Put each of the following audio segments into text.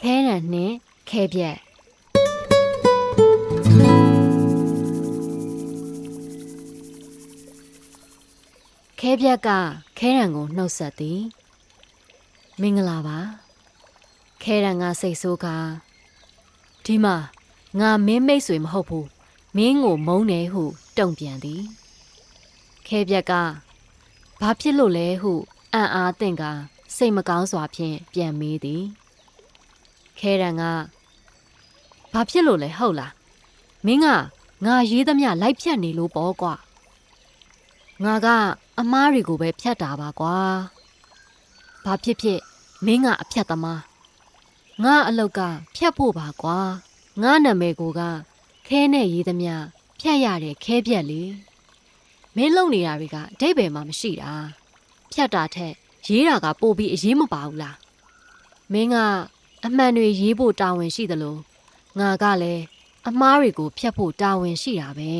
ခဲရန်နှင့်ခဲပြက်ခဲပြက်ကခဲရန်ကိုနှုတ်ဆက်သည်မင်္ဂလာပါခဲရန်ကစိတ်ဆိုးကဒီမှာငါမင်းမိတ်ဆွေမဟုတ်ဘူးမင်းကိုမုန်းတယ်ဟုတုံ့ပြန်သည်ခဲပြက်ကဘာဖြစ်လို့လဲဟုအံ့အားသင့်ကစိတ်မကောင်းစွာဖြင့်ပြန်မေးသည် ခဲရန်ကဘာဖြစ်လို့လဲဟုတ်လားမင်းကငါရေးသမျှလိုက်ဖြတ်နေလို့ပေါ့ကွာငါကအမားတွေကိုပဲဖြတ်တာပါကွာဘာဖြစ်ဖြစ်မင်းကအဖြတ်သမားငါအလောက်ကဖြတ်ဖို့ပါကွာငါနာမည်ကိုကခဲနဲ့ရေးသမျှဖြတ်ရတဲ့ခဲပြက်လေမင်းလုံနေတာတွေကအတိတ်ပဲမှမရှိတာဖြတ်တာထက်ရေးတာကပို့ပြီးအရေးမပါဘူးလားမင်းက အမှန်တွေရေးဖို့တာဝန်ရှိသလိုငါကလည်းအမားတွေကိုဖျက်ဖို့တာဝန်ရှိတာပဲ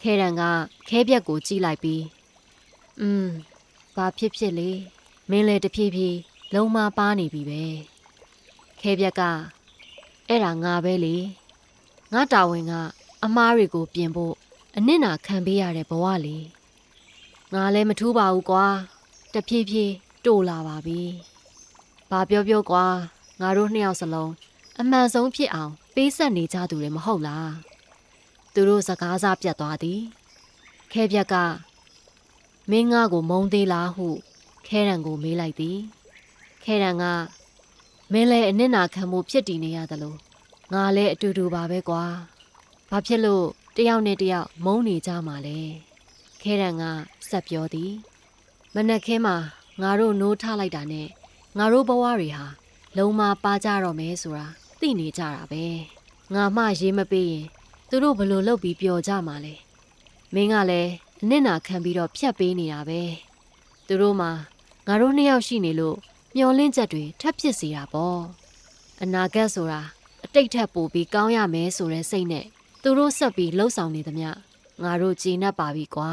ခဲရန်ကခဲပြက်ကိုကြည့်လိုက်ပြီးอืมဘာဖြစ်ဖြစ်လေမင်းလည်းတဖြည်းဖြည်းလုံးမပါနေပြီပဲခဲပြက်ကအဲ့ဒါငါပဲလေငါတာဝန်ကအမားတွေကိုပြင်ဖို့အနစ်နာခံပေးရတဲ့ဘဝလေငါလည်းမထူးပါဘူးကွာတဖြည်းဖြည်းတိုးလာပါပြီဘာပြောပြောကွာ ငါတို့နှစ်ယောက်စလုံးအမှန်ဆုံးဖြစ်အောင်ပေးဆက်နေကြသူတွေမဟုတ်လားသူတို့စကားစားပြတ်သွားသည်ခဲပြက်ကမင်းငါကိုမုန်းသေးလားဟုခဲရန်ကိုမေးလိုက်သည်ခဲရန်ကမင်းလည်းအနစ်နာခံမှုဖြစ်တည်နေရသလိုငါလည်းအတူတူပါပဲကွာဘာဖြစ်လို့တယောက်နဲ့တယောက်မုန်းနေကြမှာလဲခဲရန်ကဆက်ပြောသည် မနက်ခင်းမှာငါတို့နိုးထလိုက်တာနဲ့ငါတို့ဘဝတွေဟာ လုံးမပါကြတော့မယ်ဆိုတာသိနေကြတာပဲငါမှရေးမပေးရင်သူတို့ဘလို့လုပ်ပြီးပျော်ကြမှာလဲမင်းကလည်းအနစ်နာခံပြီးတော့ဖြတ်ပေးနေတာပဲသူတို့မှငါတို့နှစ်ယောက်ရှိနေလို့မျောလင့်ချက်တွေထပ်ဖြစ်စေတာပေါ့အနာဂတ်ဆိုတာအတိတ်ထက်ပိုပြီးကောင်းရမယ်ဆိုတဲ့စိတ်နဲ့သူတို့ဆက်ပြီးလှုပ်ဆောင်နေသမျှငါတို့ကြည်နပ်ပါပြီကွာ